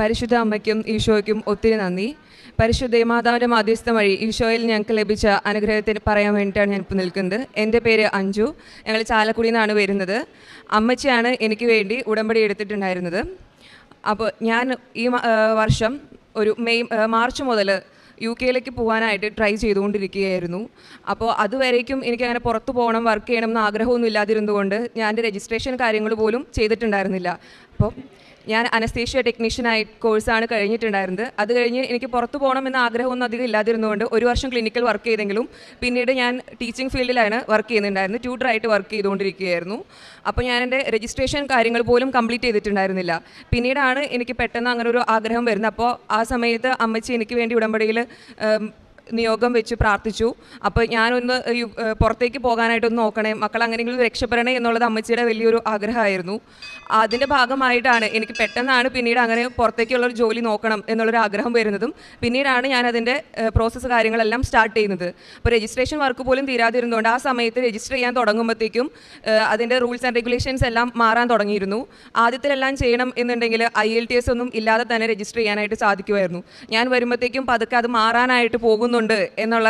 പരിശുദ്ധ അമ്മയ്ക്കും ഈശോയ്ക്കും ഒത്തിരി നന്ദി. പരിശുദ്ധ മാതാവിന്റെ മാധ്യസ്ഥം വഴി ഈശോയിൽ ഞങ്ങൾക്ക് ലഭിച്ച അനുഗ്രഹത്തിന് പറയാൻ വേണ്ടിയിട്ടാണ് ഞാൻ ഇപ്പോൾ നിൽക്കുന്നത്. എന്റെ പേര് അഞ്ജു. ഞങ്ങൾ ചാലക്കുടിയിൽ നിന്നാണ് വരുന്നത്. അമ്മച്ചിയാണ് എനിക്ക് വേണ്ടി ഉടമ്പടി എടുത്തിട്ടുണ്ടായിരുന്നത്. അപ്പോൾ ഞാൻ ഈ വർഷം ഒരു മെയ് മാർച്ച് മുതൽ യു കെയിലേക്ക് പോകാനായിട്ട് ട്രൈ ചെയ്തുകൊണ്ടിരിക്കുകയായിരുന്നു. അപ്പോൾ അതുവരേക്കും എനിക്ക് അങ്ങനെ പുറത്ത് പോകണം വർക്ക് ചെയ്യണം എന്ന് ആഗ്രഹമൊന്നും ഇല്ലാതിരുന്നതുകൊണ്ട് ഞാൻ രജിസ്ട്രേഷൻ കാര്യങ്ങൾ പോലും ചെയ്തിട്ടുണ്ടായിരുന്നില്ല. അപ്പോൾ ഞാൻ അനസ്തേഷ്യ ടെക്നീഷ്യനായി കോഴ്സാണ് കഴിഞ്ഞിട്ടുണ്ടായിരുന്നത്. അത് കഴിഞ്ഞ് എനിക്ക് പുറത്ത് പോകണം എന്ന ആഗ്രഹമൊന്നും അധികം ഇല്ലാതിരുന്നുകൊണ്ട് ഒരു വർഷം ക്ലിനിക്കൽ വർക്ക് ചെയ്തെങ്കിലും പിന്നീട് ഞാൻ ടീച്ചിങ് ഫീൽഡിലാണ് വർക്ക് ചെയ്യുന്നുണ്ടായിരുന്നത്. ട്യൂട്ടറായിട്ട് വർക്ക് ചെയ്തുകൊണ്ടിരിക്കുകയായിരുന്നു. അപ്പോൾ ഞാൻ എന്റെ രജിസ്ട്രേഷൻ കാര്യങ്ങൾ പോലും കംപ്ലീറ്റ് ചെയ്തിട്ടുണ്ടായിരുന്നില്ല. പിന്നീടാണ് എനിക്ക് പെട്ടെന്ന് അങ്ങനെ ഒരു ആഗ്രഹം വരുന്നത്. അപ്പോൾ ആ സമയത്ത് അമ്മച്ചി എനിക്ക് വേണ്ടി ഉടമ്പടിയിൽ നിയോഗം വെച്ച് പ്രാർത്ഥിച്ചു. അപ്പോൾ ഞാനൊന്ന് പുറത്തേക്ക് പോകാനായിട്ടൊന്ന് നോക്കണേ. മക്കൾ അങ്ങനെയെങ്കിലും രക്ഷപ്പെടണേ എന്നുള്ളത് അമ്മച്ചിയുടെ വലിയൊരു ആഗ്രഹമായിരുന്നു. അതിന്റെ ഭാഗമായിട്ടാണ് എനിക്ക് പെട്ടെന്നാണ് പിന്നീട് അങ്ങനെ പുറത്തേക്കുള്ളൊരു ജോലി നോക്കണം എന്നുള്ളൊരു ആഗ്രഹം വരുന്നതും പിന്നീടാണ് ഞാൻ അതിന്റെ പ്രോസസ്സ് കാര്യങ്ങളെല്ലാം സ്റ്റാർട്ട് ചെയ്യുന്നത്. അപ്പോൾ രജിസ്ട്രേഷൻ വർക്ക് പോലും തീരാതിരുന്നുകൊണ്ട് ആ സമയത്ത് രജിസ്റ്റർ ചെയ്യാൻ തുടങ്ങുമ്പോഴത്തേക്കും അതിന്റെ റൂൾസ് ആൻഡ് റെഗുലേഷൻസ് എല്ലാം മാറാൻ തുടങ്ങിയിരുന്നു. ആദ്യത്തിലെല്ലാം ചെയ്യണം എന്നുണ്ടെങ്കിൽ ഐ എൽ ടി എസ് ഒന്നും ഇല്ലാതെ തന്നെ രജിസ്റ്റർ ചെയ്യാനായിട്ട് സാധിക്കുമായിരുന്നു ഞാൻ വരുമ്പോഴത്തേക്കും പതുക്കെ അത് മാറാനായിട്ട് പോകുന്നുണ്ട് എന്നുള്ള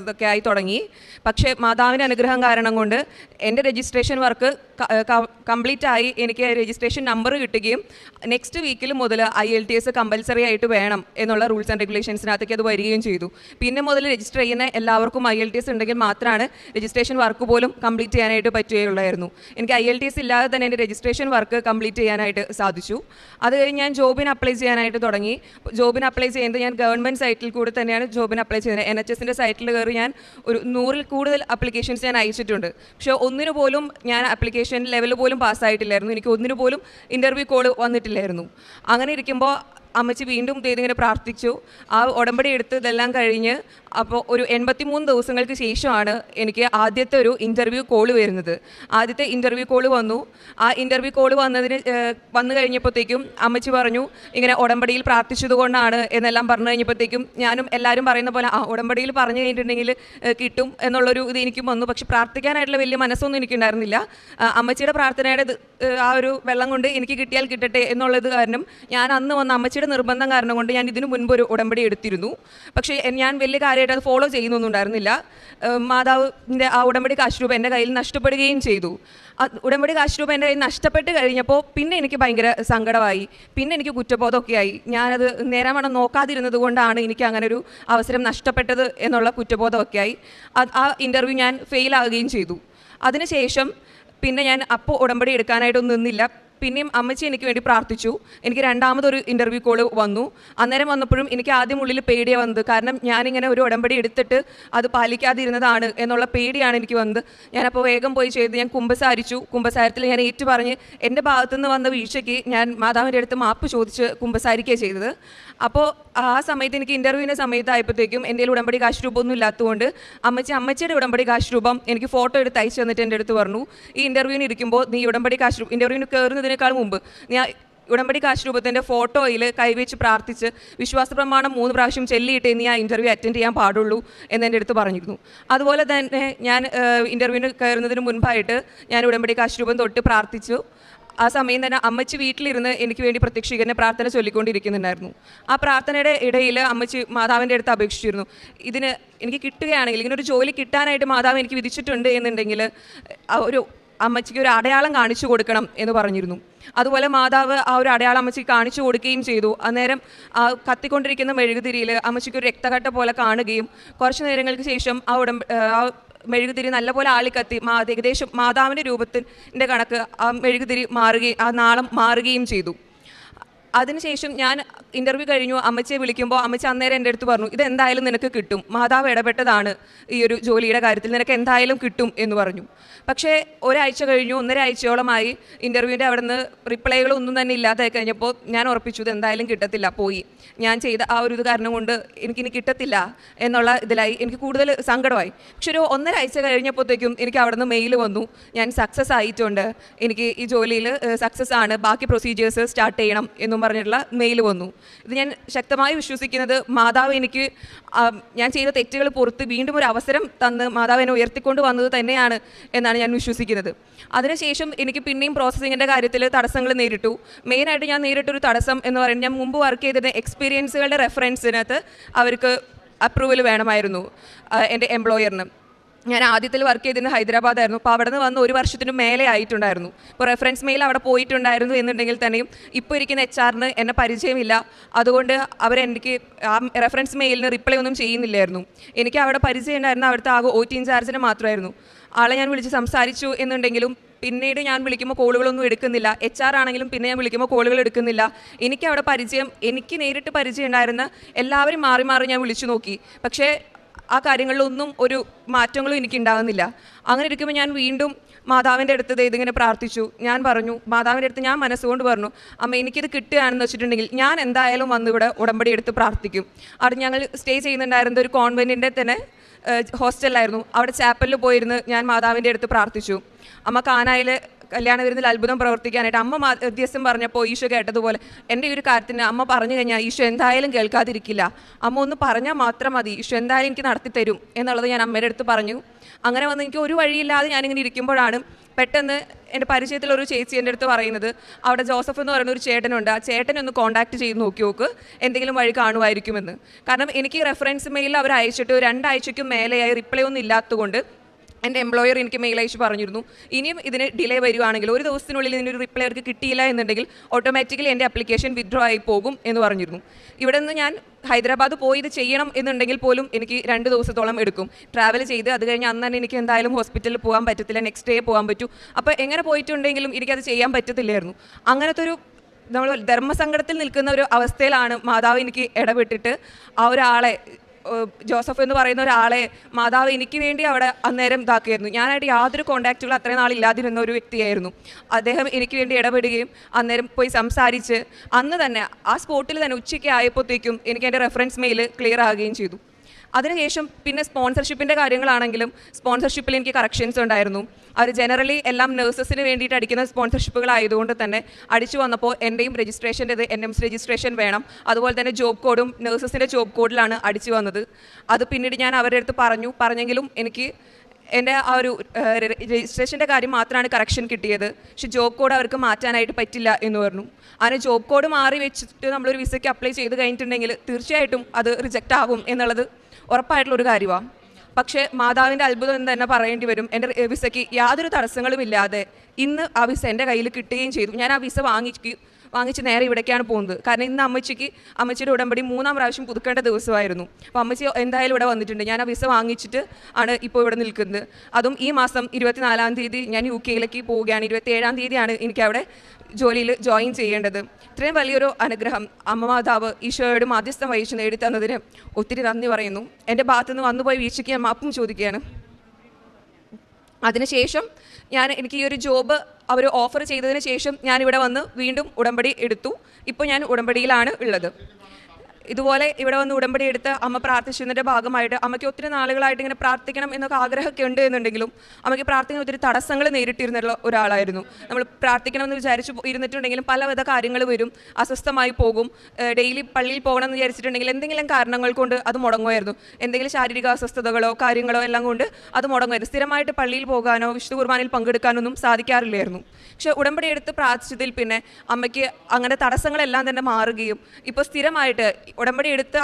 ഇതൊക്കെ ആയി തുടങ്ങി. പക്ഷേ മാതാവിന്റെ അനുഗ്രഹം കാരണം കൊണ്ട് എന്റെ രജിസ്ട്രേഷൻ വർക്ക് കംപ്ലീറ്റ് ആയി എനിക്ക് രജിസ്ട്രേഷൻ നമ്പർ കിട്ടുകയും നെക്സ്റ്റ് വീക്കിൽ മുതൽ I L T S compulsory ആയിട്ട് വേണം എന്നുള്ള റൂൾസ് ആൻഡ് റെഗുലേഷൻസിനകത്തേക്ക് അത് വരികയും ചെയ്തു. പിന്നെ മുതൽ രജിസ്റ്റർ ചെയ്യുന്ന എല്ലാവർക്കും ഐ എൽ ടി എസ് ഉണ്ടെങ്കിൽ മാത്രമാണ് രജിസ്ട്രേഷൻ വർക്ക് പോലും കംപ്ലീറ്റ് ചെയ്യാനായിട്ട് പറ്റുകയുള്ളായിരുന്നു. എനിക്ക് ഐ എൽ ടി എസ് ഇല്ലാതെ തന്നെ എന്റെ രജിസ്ട്രേഷൻ വർക്ക് കംപ്ലീറ്റ് ചെയ്യാനായിട്ട് സാധിച്ചു. അത് കഴിഞ്ഞ് ഞാൻ ജോബിന് അപ്ലൈ ചെയ്യാനായിട്ട് തുടങ്ങി. ജോബിന് അപ്ലൈ ചെയ്യുന്നത് ഞാൻ ഗവൺമെന്റ് സൈറ്റിൽ കൂടി തന്നെയാണ് ജോബിന് അപ്ലൈ ചെയ്യുന്നത്. എൻ എച്ച് എസിന്റെ സൈറ്റിൽ കയറി ഞാൻ ഒരു നൂറിൽ കൂടുതൽ അപ്ലിക്കേഷൻസ് ഞാൻ അയച്ചിട്ടുണ്ട്. പക്ഷേ ഒന്നിനു പോലും ഞാൻ അപ്ലിക്കേഷൻ ലെവൽ പോലും പാസ്സായിട്ടില്ലായിരുന്നു എനിക്ക് ഒന്നിനു പോലും ഇന്റർവ്യൂ കോൾ വന്നിട്ടില്ലായിരുന്നു. അങ്ങനെ ഇരിക്കുമ്പോൾ അമ്മച്ചി വീണ്ടും ഇങ്ങനെ പ്രാർത്ഥിച്ചു. ആ ഉടമ്പടി എടുത്ത് ഇതെല്ലാം കഴിഞ്ഞ് അപ്പോൾ ഒരു എൺപത്തിമൂന്ന് ദിവസങ്ങൾക്ക് ശേഷമാണ് എനിക്ക് ആദ്യത്തെ ഒരു ഇന്റർവ്യൂ കോൾ വരുന്നത്. ആദ്യത്തെ ഇന്റർവ്യൂ കോൾ വന്നു. ആ ഇന്റർവ്യൂ കോൾ വന്നതിന് വന്നു കഴിഞ്ഞപ്പോഴത്തേക്കും അമ്മച്ചി പറഞ്ഞു ഇങ്ങനെ ഉടമ്പടിയിൽ പ്രാർത്ഥിച്ചതുകൊണ്ടാണ് എന്നെല്ലാം പറഞ്ഞു കഴിഞ്ഞപ്പോഴത്തേക്കും ഞാനും എല്ലാവരും പറയുന്ന പോലെ ആ ഉടമ്പടിയിൽ പറഞ്ഞു കഴിഞ്ഞിട്ടുണ്ടെങ്കിൽ കിട്ടും എന്നുള്ളൊരു ഇത് എനിക്കും വന്നു. പക്ഷെ പ്രാർത്ഥിക്കാനായിട്ടുള്ള വലിയ മനസ്സൊന്നും എനിക്കുണ്ടായിരുന്നില്ല. അമ്മച്ചിയുടെ പ്രാർത്ഥനയുടെ ആ ഒരു വെള്ളം കൊണ്ട് എനിക്ക് കിട്ടിയാൽ കിട്ടട്ടെ എന്നുള്ളത് കാരണം ഞാൻ അന്ന് വന്ന അമ്മച്ചിയുടെ നിർബന്ധം കാരണം കൊണ്ട് ഞാൻ ഇതിനു മുൻപ് ഒരു ഉടമ്പടി എടുത്തിരുന്നു. പക്ഷേ ഞാൻ വലിയ കാര്യമായിട്ട് അത് ഫോളോ ചെയ്യുന്നൊന്നും ഉണ്ടായിരുന്നില്ല. മാതാവിന്റെ ആ ഉടമ്പടി കാശ് രൂപ എന്റെ കയ്യിൽ നഷ്ടപ്പെടുകയും ചെയ്തു. ഉടമ്പടി കാശ് രൂപ എന്റെ കയ്യിൽ നഷ്ടപ്പെട്ട് കഴിഞ്ഞപ്പോൾ പിന്നെ എനിക്ക് ഭയങ്കര സങ്കടമായി. പിന്നെ എനിക്ക് കുറ്റബോധമൊക്കെ ആയി. ഞാനത് നേരമണം നോക്കാതിരുന്നത് കൊണ്ടാണ് എനിക്ക് അങ്ങനെ ഒരു അവസരം നഷ്ടപ്പെട്ടത് എന്നുള്ള കുറ്റബോധമൊക്കെ ആയി. ആ ഇന്റർവ്യൂ ഞാൻ ഫെയിലാകുകയും ചെയ്തു. അതിനുശേഷം പിന്നെ ഞാൻ അപ്പോൾ ഉടമ്പടി എടുക്കാനായിട്ടൊന്നും നിന്നില്ല. പിന്നെയും അമ്മച്ചി എനിക്ക് വേണ്ടി പ്രാർത്ഥിച്ചു. എനിക്ക് രണ്ടാമതൊരു ഇന്റർവ്യൂ കോൾ വന്നു. അന്നേരം വന്നപ്പോഴും എനിക്ക് ആദ്യം ഉള്ളിൽ പേടിയാണ് വന്നത്. കാരണം ഞാനിങ്ങനെ ഒരു ഉടമ്പടി എടുത്തിട്ട് അത് പാലിക്കാതിരുന്നതാണ് എന്നുള്ള പേടിയാണ് എനിക്ക് വന്നത്. ഞാനപ്പോൾ വേഗം പോയി ചെയ്ത് ഞാൻ കുമ്പസാരിച്ചു. കുമ്പസാരത്തിൽ ഞാൻ ഏറ്റു പറഞ്ഞ് എന്റെ ഭാഗത്തുനിന്ന് വന്ന വീഴ്ചയ്ക്ക് ഞാൻ മാതാവിന്റെ അടുത്ത് മാപ്പ് ചോദിച്ച് കുംഭസാരിക്കുകയാണ് ചെയ്തത്. അപ്പോൾ ആ സമയത്ത് എനിക്ക് ഇന്റർവ്യൂവിന്റെ സമയത്തായപ്പോഴത്തേക്കും എന്റെ ഉടമ്പടി കാശ് രൂപമൊന്നും ഇല്ലാത്തതുകൊണ്ട് അമ്മച്ചി അമ്മച്ചിയുടെ ഉടമ്പടി കാശ്രൂപം എനിക്ക് ഫോട്ടോ എടുത്ത് അയച്ചു തന്നിട്ട് എന്റെ അടുത്ത് പറഞ്ഞു. ഈ ഇന്റർവ്യൂവിന് ഇരിക്കുമ്പോൾ നീ ഉടമ്പടി കാശ് രൂപം ഇന്റർവ്യൂവിന് കയറുന്നതിനേക്കാൾ മുമ്പ് നീ ഉടമ്പടി കാശ് രൂപത്തിന്റെ ഫോട്ടോയിൽ കൈവച്ച് പ്രാർത്ഥിച്ച് വിശ്വാസ പ്രമാണം മൂന്ന് പ്രാവശ്യം ചെല്ലിയിട്ട് ഇനി ആ ഇന്റർവ്യൂ അറ്റൻഡ് ചെയ്യാൻ പാടുള്ളൂ എന്ന് എന്റെ അടുത്ത് പറഞ്ഞിരുന്നു. അതുപോലെ തന്നെ ഞാൻ ഇന്റർവ്യൂവിന് കയറുന്നതിന് മുൻപായിട്ട് ഞാൻ ഉടമ്പടി കാശ് രൂപം തൊട്ട് പ്രാർത്ഥിച്ചു. ആ സമയം തന്നെ അമ്മച്ചി വീട്ടിലിരുന്ന് എനിക്ക് വേണ്ടി പ്രത്യക്ഷീകരണ പ്രാർത്ഥന ചൊല്ലിക്കൊണ്ടിരിക്കുന്നുണ്ടായിരുന്നു. ആ പ്രാർത്ഥനയുടെ ഇടയിൽ അമ്മച്ചി മാതാവിന്റെ അടുത്ത് അപേക്ഷിച്ചിരുന്നു. ഇതിന് എനിക്ക് കിട്ടുകയാണെങ്കിൽ ഇങ്ങനൊരു ജോലി കിട്ടാനായിട്ട് മാതാവ് എനിക്ക് വിധിച്ചിട്ടുണ്ട് എന്നുണ്ടെങ്കിൽ ഒരു അമ്മച്ചിക്ക് ഒരു അടയാളം കാണിച്ചു കൊടുക്കണം എന്ന് പറഞ്ഞിരുന്നു. അതുപോലെ മാതാവ് ആ ഒരു അടയാളം അമ്മച്ചിക്ക് കാണിച്ചു കൊടുക്കുകയും ചെയ്തു. അന്നേരം ആ കത്തിക്കൊണ്ടിരിക്കുന്ന മെഴുകുതിരിയിൽ അമ്മച്ചിക്ക് ഒരു രക്തകട്ട പോലെ കാണുകയും കുറച്ച് നേരങ്ങൾക്ക് ശേഷം ആ ഉടമ്പ ആ മെഴുകുതിരി നല്ലപോലെ ആളിക്കത്തി. മാ ഏകദേശം മാതാവിന്റെ രൂപത്തിന്റെ കണക്ക് ആ മെഴുകുതിരി മാറുകയും ആ നാളം മാറുകയും ചെയ്തു. അതിനുശേഷം ഞാൻ ഇന്റർവ്യൂ കഴിഞ്ഞു. അമ്മച്ചിയെ വിളിക്കുമ്പോൾ അമ്മച്ചി അന്നേരം എന്റെ അടുത്ത് പറഞ്ഞു ഇത് എന്തായാലും നിനക്ക് കിട്ടും. മാതാവ് ഇടപെട്ടതാണ് ഈ ഒരു ജോലിയുടെ കാര്യത്തിൽ. നിനക്ക് എന്തായാലും കിട്ടും എന്ന് പറഞ്ഞു. പക്ഷേ ഒരാഴ്ച കഴിഞ്ഞു. ഒന്നര ആഴ്ചയോളമായി ഇന്റർവ്യൂവിന്റെ അവിടെ നിന്ന് റിപ്ലൈകളൊന്നും തന്നെ ഇല്ലാതെ കഴിഞ്ഞപ്പോൾ ഞാൻ ഉറപ്പിച്ചു ഇത് എന്തായാലും കിട്ടത്തില്ല. പോയി. ഞാൻ ചെയ്ത ആ ഒരു ഇത് കാരണം കൊണ്ട് എനിക്കിനി കിട്ടത്തില്ല എന്നുള്ള ഇതിലായി എനിക്ക് കൂടുതൽ സങ്കടമായി. പക്ഷെ ഒരു ഒന്നര ആഴ്ച കഴിഞ്ഞപ്പോഴത്തേക്കും എനിക്ക് അവിടെ നിന്ന് മെയിൽ വന്നു. ഞാൻ സക്സസ് ആയിട്ടുണ്ട്. എനിക്ക് ഈ ജോലിയിൽ സക്സസ് ആണ്. ബാക്കി പ്രൊസീജിയേഴ്സ് സ്റ്റാർട്ട് ചെയ്യണം എന്നും പറഞ്ഞിട്ടുള്ള മെയിൽ വന്നു. ഇത് ഞാൻ ശക്തമായി വിശ്വസിക്കുന്നത് മാതാവ് എനിക്ക് ഞാൻ ചെയ്ത തെറ്റുകൾ പുറത്ത് വീണ്ടും ഒരു അവസരം തന്ന് മാതാവ് എന്നെ ഉയർത്തിക്കൊണ്ട് വന്നത് തന്നെയാണ് എന്നാണ് ഞാൻ വിശ്വസിക്കുന്നത്. അതിനുശേഷം എനിക്ക് പിന്നെയും പ്രോസസ്സിങ്ങിന്റെ കാര്യത്തിൽ തടസ്സങ്ങൾ നേരിട്ടു. മെയിനായിട്ട് ഞാൻ നേരിട്ടൊരു തടസ്സം എന്ന് പറയുന്നത് ഞാൻ മുമ്പ് വർക്ക് ചെയ്തിരുന്ന എക്സ്പീരിയൻസുകളുടെ റെഫറൻസിനകത്ത് അവർക്ക് അപ്രൂവൽ വേണമായിരുന്നു എന്റെ എംപ്ലോയറിന് ഞാൻ ആദ്യത്തിൽ വർക്ക് ചെയ്തിരുന്ന ഹൈദരാബാദായിരുന്നു അപ്പോൾ അവിടെ നിന്ന് വന്ന് ഒരു വർഷത്തിന് മേലെ ആയിട്ടുണ്ടായിരുന്നു. ഇപ്പോൾ റെഫറൻസ് മെയിൽ അവിടെ പോയിട്ടുണ്ടായിരുന്നു എന്നുണ്ടെങ്കിൽ തന്നെയും ഇപ്പോൾ ഇരിക്കുന്ന എച്ച് ആറിന് എന്നെ പരിചയമില്ല. അതുകൊണ്ട് അവരെനിക്ക് ആ റെഫറൻസ് മെയിലിന് റിപ്ലൈ ഒന്നും ചെയ്യുന്നില്ലായിരുന്നു. എനിക്ക് അവിടെ പരിചയം ഉണ്ടായിരുന്ന അവിടുത്തെ ആകെ ഒ ടി ഇൻചാർജിന് മാത്രമായിരുന്നു. ആളെ ഞാൻ വിളിച്ച് സംസാരിച്ചു എന്നുണ്ടെങ്കിലും പിന്നീട് ഞാൻ വിളിക്കുമ്പോൾ കോളുകളൊന്നും എടുക്കുന്നില്ല. എച്ച് ആർ ആണെങ്കിലും പിന്നെ ഞാൻ വിളിക്കുമ്പോൾ കോളുകൾ എടുക്കുന്നില്ല. എനിക്ക് അവിടെ പരിചയം എനിക്ക് നേരിട്ട് പരിചയം ഉണ്ടായിരുന്ന എല്ലാവരും മാറി മാറി ഞാൻ വിളിച്ചു നോക്കി. പക്ഷേ ആ കാര്യങ്ങളിലൊന്നും ഒരു മാറ്റങ്ങളും എനിക്ക് ഉണ്ടാകുന്നില്ല അങ്ങനെ ഇരിക്കുമ്പോൾ ഞാൻ വീണ്ടും മാതാവിന്റെ അടുത്ത് ഇതിങ്ങനെ പ്രാർത്ഥിച്ചു. ഞാൻ പറഞ്ഞു മാതാവിന്റെ അടുത്ത് ഞാൻ മനസ്സുകൊണ്ട് പറഞ്ഞു അമ്മ എനിക്കിത് കിട്ടുകയാണെന്ന് വെച്ചിട്ടുണ്ടെങ്കിൽ ഞാൻ എന്തായാലും വന്ന് ഇവിടെ ഉടമ്പടി എടുത്ത് പ്രാർത്ഥിക്കും. അവിടെ ഞങ്ങൾ സ്റ്റേ ചെയ്യുന്നുണ്ടായിരുന്നത് ഒരു കോൺവെന്റിന്റെ തന്നെ ഹോസ്റ്റലിലായിരുന്നു. അവിടെ ചാപ്പലിൽ പോയിരുന്ന് ഞാൻ മാതാവിന്റെ അടുത്ത് പ്രാർത്ഥിച്ചു. അമ്മ കാനായിൽ കല്യാണ വിരുന്നിൽ അത്ഭുതം പ്രവർത്തിക്കാനായിട്ട് അമ്മ മധ്യസ്ഥം പറഞ്ഞപ്പോൾ ഈശോ കേട്ടതുപോലെ എന്റെ ഈ ഒരു കാര്യത്തിന് അമ്മ പറഞ്ഞു കഴിഞ്ഞാൽ ഈശോ എന്തായാലും കേൾക്കാതിരിക്കില്ല. അമ്മ ഒന്ന് പറഞ്ഞാൽ മാത്രം മതി. ഈശോ എന്തായാലും എനിക്ക് നടത്തി തരും എന്നുള്ളത് ഞാൻ അമ്മയുടെ അടുത്ത് പറഞ്ഞു. അങ്ങനെ വന്ന് എനിക്ക് ഒരു വഴിയില്ലാതെ ഞാനിങ്ങനെ ഇരിക്കുമ്പോഴാണ് പെട്ടെന്ന് എന്റെ പരിചയത്തിലുള്ള ഒരു ചേച്ചി എന്റെ അടുത്ത് പറയുന്നത്. അവിടെ ജോസഫ് എന്ന് പറയുന്ന ഒരു ചേട്ടനുണ്ട്. ആ ചേട്ടനെ ഒന്ന് കോൺടാക്ട് ചെയ്ത് നോക്കി നോക്ക്. എന്തെങ്കിലും വഴി കാണുമായിരിക്കുമെന്ന്. കാരണം എനിക്ക് റെഫറൻസ് മെയിൽ അവർ അയച്ചിട്ട് രണ്ടാഴ്ചയ്ക്കും മേലെയായി റിപ്ലൈ ഒന്നും ഇല്ലാത്തതുകൊണ്ട് എന്റെ എംപ്ലോയർ എനിക്ക് മെയിൽ അയച്ച് പറഞ്ഞിരുന്നു. ഇനിയും ഇതിന് ഡിലേ വരുവാണെങ്കിൽ ഒരു ദിവസത്തിനുള്ളിൽ ഇതിനൊരു റിപ്ലൈ അവർക്ക് കിട്ടിയില്ല എന്നുണ്ടെങ്കിൽ ഓട്ടോമാറ്റിക്കലി എന്റെ അപ്ലിക്കേഷൻ വിഡ്രോ ആയി പോകും എന്ന് പറഞ്ഞിരുന്നു. ഇവിടെ നിന്ന് ഞാൻ ഹൈദരാബാദ് പോയി ഇത് ചെയ്യണം എന്നുണ്ടെങ്കിൽ പോലും എനിക്ക് രണ്ട് ദിവസത്തോളം എടുക്കും. ട്രാവൽ ചെയ്ത് അത് കഴിഞ്ഞ് അന്ന് തന്നെ എനിക്ക് എന്തായാലും ഹോസ്പിറ്റലിൽ പോകാൻ പറ്റത്തില്ല നെക്സ്റ്റ് ഡേ പോകാൻ പറ്റൂ. അപ്പോൾ എങ്ങനെ പോയിട്ടുണ്ടെങ്കിലും എനിക്കത് ചെയ്യാൻ പറ്റത്തില്ലായിരുന്നു. അങ്ങനത്തെ ഒരു നമ്മൾ ധർമ്മസങ്കടത്തിൽ നിൽക്കുന്ന ഒരു അവസ്ഥയിലാണ് മാതാവ് എനിക്ക് ഇടപെട്ടിട്ട് ആ ഒരാളെ ജോസഫ് എന്ന് പറയുന്ന ഒരാളെ മാതാവ് എനിക്ക് വേണ്ടി അവിടെ അന്നേരം ഇതാക്കിയായിരുന്നു ഞാനായിട്ട് യാതൊരു കോണ്ടാക്റ്റുകളും അത്രയും നാൾ ഇല്ലാതിരുന്ന ഒരു വ്യക്തിയായിരുന്നു. അദ്ദേഹം എനിക്ക് വേണ്ടി ഇടപെടുകയും അന്നേരം പോയി സംസാരിച്ച് അന്ന് തന്നെ ആ സ്പോട്ടിൽ തന്നെ ഉച്ചയ്ക്ക് ആയപ്പോഴത്തേക്കും എനിക്ക് എന്റെ റെഫറൻസ് മെയിൽ ക്ലിയർ ആകുകയും ചെയ്തു. അതിനുശേഷം പിന്നെ സ്പോൺസർഷിപ്പിന്റെ കാര്യങ്ങളാണെങ്കിലും സ്പോൺസർഷിപ്പിൽ എനിക്ക് കറക്ഷൻസ് ഉണ്ടായിരുന്നു. അവർ ജനറലി എല്ലാം നഴ്സസിന് വേണ്ടിയിട്ട് അടിക്കുന്ന സ്പോൺസർഷിപ്പുകളായതുകൊണ്ട് തന്നെ അടിച്ചു വന്നപ്പോൾ എന്റെയും രജിസ്ട്രേഷന്റെത് എൻ എം രജിസ്ട്രേഷൻ വേണം. അതുപോലെ തന്നെ ജോബ് കോഡും നഴ്സസിന്റെ ജോബ് കോഡിലാണ് അടിച്ചു വന്നത്. അത് പിന്നീട് ഞാൻ അവരുടെ അടുത്ത് പറഞ്ഞു. പറഞ്ഞെങ്കിലും എനിക്ക് എന്റെ ആ ഒരു രജിസ്ട്രേഷന്റെ കാര്യം മാത്രമാണ് കറക്ഷൻ കിട്ടിയത്. പക്ഷെ ജോബ് കോഡ് അവർക്ക് മാറ്റാനായിട്ട് പറ്റില്ല എന്ന് പറഞ്ഞു. അങ്ങനെ ജോബ് കോഡ് മാറി വെച്ചിട്ട് നമ്മളൊരു വിസയ്ക്ക് അപ്ലൈ ചെയ്ത് കഴിഞ്ഞിട്ടുണ്ടെങ്കിൽ തീർച്ചയായിട്ടും അത് റിജക്റ്റ് ആവും എന്നുള്ളത് ഉറപ്പായിട്ടുള്ളൊരു കാര്യമാണ് പക്ഷേ മാതാവിന്റെ അത്ഭുതം എന്ന് തന്നെ പറയേണ്ടി വരും. എന്റെ വിസയ്ക്ക് യാതൊരു തടസ്സങ്ങളും ഇല്ലാതെ ഇന്ന് ആ വിസ എന്റെ കയ്യിൽ കിട്ടുകയും ചെയ്തു. ഞാൻ ആ വിസ വാങ്ങിച്ച് വാങ്ങിച്ച് നേരെ ഇവിടേക്കാണ് പോകുന്നത്. കാരണം ഇന്ന് അമ്മച്ചിക്ക് അമ്മച്ചിയുടെ ഉടമ്പടി മൂന്നാം പ്രാവശ്യം പുതുക്കേണ്ട ദിവസമായിരുന്നു. അപ്പോൾ അമ്മച്ചി എന്തായാലും ഇവിടെ വന്നിട്ടുണ്ട്. ഞാൻ ആ വിസ വാങ്ങിച്ചിട്ട് ആണ് ഇപ്പോൾ ഇവിടെ നിൽക്കുന്നത്. അതും ഈ മാസം ഇരുപത്തിനാലാം തീയതി ഞാൻ യു കെയിലേക്ക് പോവുകയാണ്. ഇരുപത്തിയേഴാം തീയതിയാണ് എനിക്കവിടെ ജോലിയിൽ ജോയിൻ ചെയ്യേണ്ടത്. ഇത്രയും വലിയൊരു അനുഗ്രഹം അമ്മ മാതാവ് ഈശോയോട് മാധ്യസ്ഥം വഹിച്ച് നേടിത്തന്നതിന് ഒത്തിരി നന്ദി പറയുന്നു. എന്റെ ഭാഗത്തുനിന്ന് വന്നുപോയി വീഴ്ചയ്ക്ക് മാപ്പും ചോദിക്കുകയാണ്. അതിനുശേഷം ഞാൻ എനിക്ക് ഈ ഒരു ജോബ് അവർ ഓഫർ ചെയ്തതിന് ശേഷം ഞാനിവിടെ വന്ന് വീണ്ടും ഉടമ്പടി എടുത്തു. ഇപ്പോൾ ഞാൻ ഉടമ്പടിയിലാണ് ഉള്ളത്. ഇതുപോലെ ഇവിടെ വന്ന് ഉടമ്പടി എടുത്ത് അമ്മ പ്രാർത്ഥിച്ചതിന്റെ ഭാഗമായിട്ട് അമ്മയ്ക്ക് ഒത്തിരി നാളുകളായിട്ട് ഇങ്ങനെ പ്രാർത്ഥിക്കണം എന്നൊക്കെ ആഗ്രഹമൊക്കെ ഉണ്ട് എന്നുണ്ടെങ്കിലും അമ്മയ്ക്ക് പ്രാർത്ഥിക്കുന്ന ഒത്തിരി തടസ്സങ്ങൾ നേരിട്ടിരുന്നുള്ള ഒരാളായിരുന്നു. നമ്മൾ പ്രാർത്ഥിക്കണം എന്ന് വിചാരിച്ച് ഇരുന്നിട്ടുണ്ടെങ്കിലും പലവിധ കാര്യങ്ങൾ വരും. അസ്വസ്ഥമായി പോകും. ഡെയിലി പള്ളിയിൽ പോകണം എന്ന് വിചാരിച്ചിട്ടുണ്ടെങ്കിൽ എന്തെങ്കിലും കാരണങ്ങൾ കൊണ്ട് അത് മുടങ്ങുമായിരുന്നു. എന്തെങ്കിലും ശാരീരിക അസ്വസ്ഥതകളോ കാര്യങ്ങളോ എല്ലാം കൊണ്ട് അത് മുടങ്ങുമായിരുന്നു. സ്ഥിരമായിട്ട് പള്ളിയിൽ പോകാനോ വിശുദ്ധ കുർബാനയിൽ പങ്കെടുക്കാനൊന്നും സാധിക്കാറില്ലായിരുന്നു. പക്ഷെ ഉടമ്പടി എടുത്ത് പ്രാർത്ഥിച്ചതിൽ പിന്നെ അമ്മയ്ക്ക് അങ്ങനെ തടസ്സങ്ങളെല്ലാം തന്നെ മാറുകയും ഇപ്പോൾ സ്ഥിരമായിട്ട് ഉടമ്പടി എടുത്ത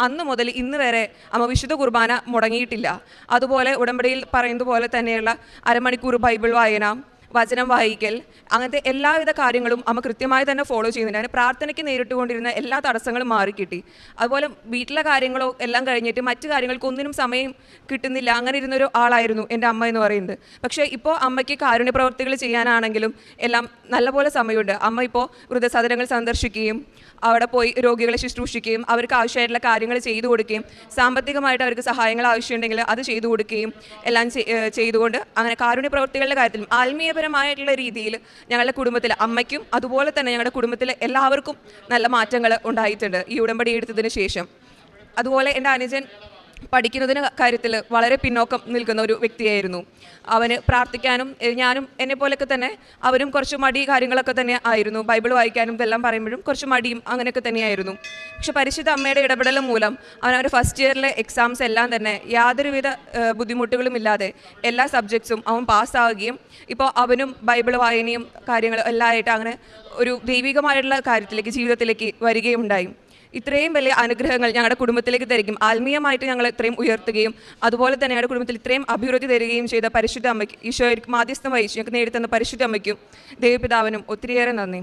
അന്ന് മുതൽ ഇന്ന് വരെ അമ്മ വിശുദ്ധ കുർബാന മുടങ്ങിയിട്ടില്ല. അതുപോലെ ഉടമ്പടിയിൽ പറയുന്നത് പോലെ തന്നെയുള്ള അരമണിക്കൂർ ബൈബിൾ വായന വചനം വായിക്കൽ അങ്ങനത്തെ എല്ലാവിധ കാര്യങ്ങളും അമ്മ കൃത്യമായി തന്നെ ഫോളോ ചെയ്യുന്നുണ്ട്. അതിന് പ്രാർത്ഥനയ്ക്ക് നേരിട്ടുകൊണ്ടിരുന്ന എല്ലാ തടസ്സങ്ങളും മാറിക്കിട്ടി. അതുപോലെ വീട്ടിലെ കാര്യങ്ങളോ എല്ലാം കഴിഞ്ഞിട്ട് മറ്റു കാര്യങ്ങൾക്ക് ഒന്നിനും സമയം കിട്ടുന്നില്ല. അങ്ങനെ ഇരുന്നൊരു ആളായിരുന്നു എന്റെ അമ്മ എന്ന് പറയുന്നത്. പക്ഷേ ഇപ്പോൾ അമ്മയ്ക്ക് കാരുണ്യപ്രവർത്തികൾ ചെയ്യാനാണെങ്കിലും എല്ലാം നല്ലപോലെ സമയമുണ്ട്. അമ്മ ഇപ്പോൾ വൃദ്ധസദനങ്ങൾ സന്ദർശിക്കുകയും അവിടെ പോയി രോഗികളെ ശുശ്രൂഷിക്കുകയും അവർക്ക് ആവശ്യമായിട്ടുള്ള കാര്യങ്ങൾ ചെയ്തു കൊടുക്കുകയും സാമ്പത്തികമായിട്ട് അവർക്ക് സഹായങ്ങൾ ആവശ്യമുണ്ടെങ്കിൽ അത് ചെയ്തു കൊടുക്കുകയും എല്ലാം ചെയ്തുകൊണ്ട് അങ്ങനെ കാരുണ്യപ്രവർത്തികളുടെ പ്രവർത്തികളുടെ കാര്യത്തിലും ആത്മീയപരമായിട്ടുള്ള രീതിയിൽ ഞങ്ങളുടെ കുടുംബത്തിൽ അമ്മയ്ക്കും അതുപോലെ തന്നെ ഞങ്ങളുടെ കുടുംബത്തിലെ എല്ലാവർക്കും നല്ല മാറ്റങ്ങൾ ഉണ്ടായിട്ടുണ്ട്. ഈ ഉടമ്പടി എടുത്തതിന് ശേഷം. അതുപോലെ എന്റെ അനുജൻ പഠിക്കുന്നതിന് കാര്യത്തിൽ വളരെ പിന്നോക്കം നിൽക്കുന്ന ഒരു വ്യക്തിയായിരുന്നു. അവന് പ്രാർത്ഥിക്കാനും ഞാനും എന്നെ പോലെയൊക്കെ തന്നെ അവരും കുറച്ച് മടി കാര്യങ്ങളൊക്കെ തന്നെ ആയിരുന്നു. ബൈബിൾ വായിക്കാനും ഇതെല്ലാം പറയുമ്പോഴും കുറച്ച് മടിയും അങ്ങനെയൊക്കെ തന്നെയായിരുന്നു. പക്ഷെ പരിശുദ്ധ അമ്മയുടെ ഇടപെടൽ മൂലം അവൻ അവരുടെ ഫസ്റ്റ് ഇയറിലെ എക്സാംസ് എല്ലാം തന്നെ യാതൊരുവിധ ബുദ്ധിമുട്ടുകളും ഇല്ലാതെ എല്ലാ സബ്ജക്ട്സും അവൻ പാസ്സാവുകയും ഇപ്പോൾ അവനും ബൈബിൾ വായനയും കാര്യങ്ങളും എല്ലാമായിട്ട് അങ്ങനെ ഒരു ദൈവികമായിട്ടുള്ള കാര്യത്തിലേക്ക് ജീവിതത്തിലേക്ക് വരികയുണ്ടായി ഇത്രയും വലിയ അനുഗ്രഹങ്ങൾ ഞങ്ങളുടെ കുടുംബത്തിലേക്ക് തരികയും ആത്മീയമായിട്ട് ഞങ്ങൾ ഇത്രയും ഉയർത്തുകയും അതുപോലെ തന്നെ ഞങ്ങളുടെ കുടുംബത്തിൽ ഇത്രയും അഭിവൃദ്ധി തരികയും ചെയ്ത പരിശുദ്ധ അമ്മയ്ക്ക് ഈശോയ്ക്ക് മാധ്യസ്ഥം വഹിച്ചു ഞങ്ങൾക്ക് നേടിത്തന്ന പരിശുദ്ധ അമ്മയ്ക്കും ദേവപിതാവിനും ഒത്തിരിയേറെ നന്ദി.